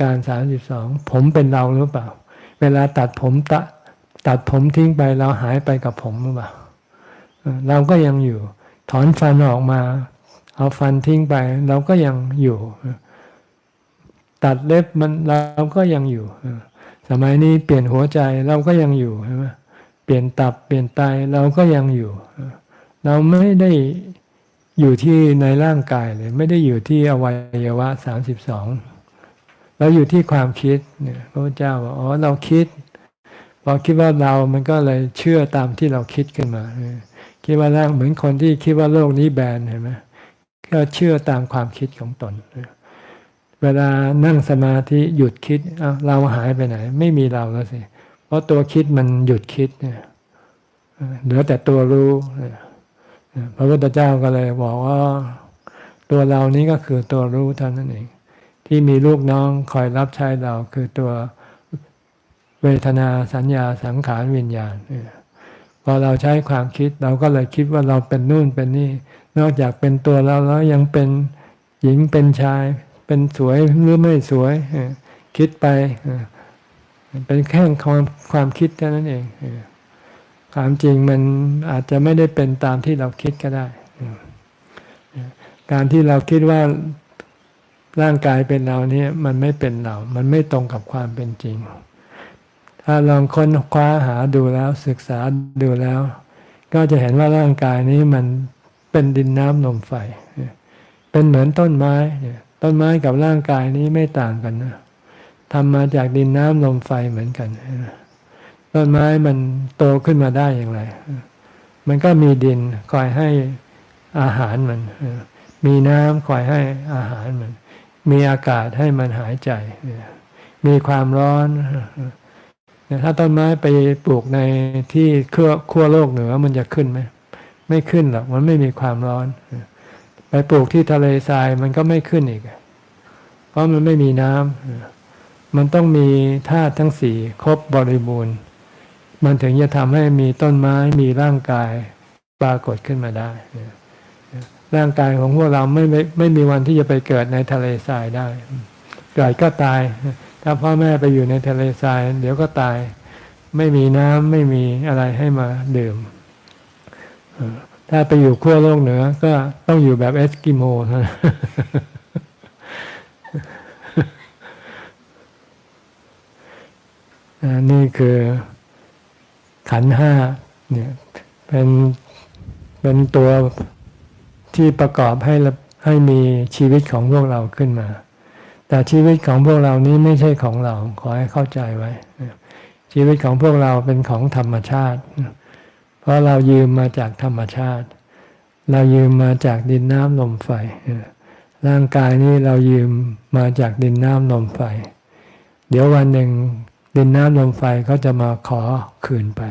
การสามสิบสองผมเป็นเราหรือเปล่า เวลาตัดผมตะตัดผมทิ้งไปเราหายไปกับผมหรือเปล่าเราก็ยังอยู่ ถอนฟันออกมา เอาฟันทิ้งไป เราก็ยังอยู่ ตัดเล็บมันเราก็ยังอยู่ สมัยนี้เปลี่ยนหัวใจเราก็ยังอยู่ใช่ไหมเปลี่ยนตับเปลี่ยนไตเราก็ยังอยู่ เราไม่ได้อยู่ที่ในร่างกายเลย ไม่ได้อยู่ที่อวัยวะสามสิบสอง เราอยู่ที่ความคิดเนี่ยพระพุทธเจ้าบอกอ๋อเราคิดพอคิดว่าเรามันก็เลยเชื่อตามที่เราคิดขึ้นมาคิดว่าร่างเหมือนคนที่คิดว่าโลกนี้แบนเห็นไหมก็เชื่อตามความคิดของตน เวลานั่งสมาธิหยุดคิดเอาเราหายไปไหน ไม่มีเราแล้วสิเพราะตัวคิดมันหยุดคิดเนี่ยเหลือแต่ตัวรู้พระพุทธเจ้าก็เลยบอกว่า ตัวเรานี้ก็คือตัวรู้เท่านั้นเอง ที่มีลูกน้องคอยรับใช้เราคือตัวเวทนาสัญญาสังขารวิญญาณพอเราใช้ความคิดเราก็เลยคิดว่าเราเป็นนู่นเป็นนี่ นอกจากเป็นตัวเราแล้วยังเป็นหญิงเป็นชาย เป็นสวยหรือไม่สวย คิดไปเป็นแค่ความความคิดเท่านั้นเองความจริงมันอาจจะไม่ได้เป็นตามที่เราคิดก็ได้ การที่เราคิดว่า ร่างกายเป็นเราเนี่ยมันไม่เป็นเรา มันไม่ตรงกับความเป็นจริง ถ้าลองค้นคว้าหาดูแล้วศึกษาดูแล้ว ก็จะเห็นว่าร่างกายนี้มันเป็นดินน้ำลมไฟ เป็นเหมือนต้นไม้ ต้นไม้กับร่างกายนี้ไม่ต่างกันนะทำมาจากดินน้ำลมไฟเหมือนกัน ต้นไม้มันโตขึ้นมาได้อย่างไร มันก็มีดินคอยให้อาหารมัน มีน้ำคอยให้อาหารมัน มีอากาศให้มันหายใจ มีความร้อน ถ้าต้นไม้ไปปลูกในที่ขั้วขั้วโลกเหนือมันจะขึ้นไหมไม่ขึ้นหรอกมันไม่มีความร้อน ไปปลูกที่ทะเลทรายมันก็ไม่ขึ้นอีก เพราะมันไม่มีน้ำมันต้องมีธาตุทั้งสี่ครบบริบูรณ์ มันถึงจะทำให้มีต้นไม้มีร่างกายปรากฏขึ้นมาได้ ร่างกายของพวกเราไม่ไม่ไม่มีวันที่จะไปเกิดในทะเลทรายได้ เกิดก็ตาย ถ้าพ่อแม่ไปอยู่ในทะเลทราย เดี๋ยวก็ตาย ไม่มีน้ำไม่มีอะไรให้มาดื่ม ถ้าไปอยู่ขั้วโลกเหนือ ก็ต้องอยู่แบบเอสกิโมนี่คือขันห้าเนี่ยเป็นเป็นตัว ที่ประกอบให้ให้มีชีวิตของพวกเราขึ้นมา แต่ชีวิตของพวกเรานี้ไม่ใช่ของเรา ขอให้เข้าใจไว้ ชีวิตของพวกเราเป็นของธรรมชาติ เพราะเรายืมมาจากธรรมชาติ เรายืมมาจากดินน้ำลมไฟ ร่างกายนี้เรายืมมาจากดินน้ำลมไฟ เดี๋ยววันหนึ่งดินน้ำลมไฟเขาจะมาขอคืนไป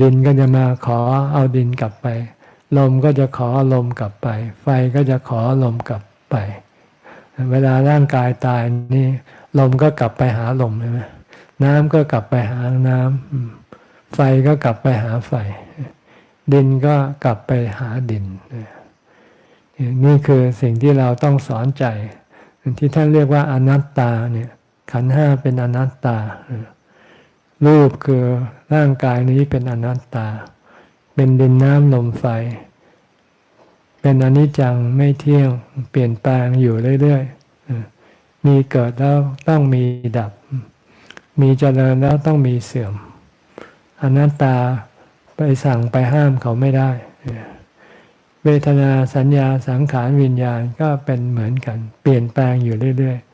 ดินก็จะมาขอเอาดินกลับไป ลมก็จะขอลมกลับไป ไฟก็จะขอลมกลับไป เวลาร่างกายตายนี่ ลมก็กลับไปหาลมใช่ไหมน้ำก็กลับไปหาน้ำไฟก็กลับไปหาไฟ ดินก็กลับไปหาดิน นี่คือสิ่งที่เราต้องสอนใจ ที่ท่านเรียกว่าอนัตตาเนี่ยขันห้าเป็นอนัตตา รูปคือร่างกายนี้เป็นอนัตตา เป็นดินน้ำลมไฟ เป็นอนิจจังไม่เที่ยงเปลี่ยนแปลงอยู่เรื่อยๆ มีเกิดแล้วต้องมีดับ มีเจริญแล้วต้องมีเสื่อม อนัตตาไปสั่งไปห้ามเขาไม่ได้ เวทนาสัญญาสังขารวิญญาณก็เป็นเหมือนกัน เปลี่ยนแปลงอยู่เรื่อยๆ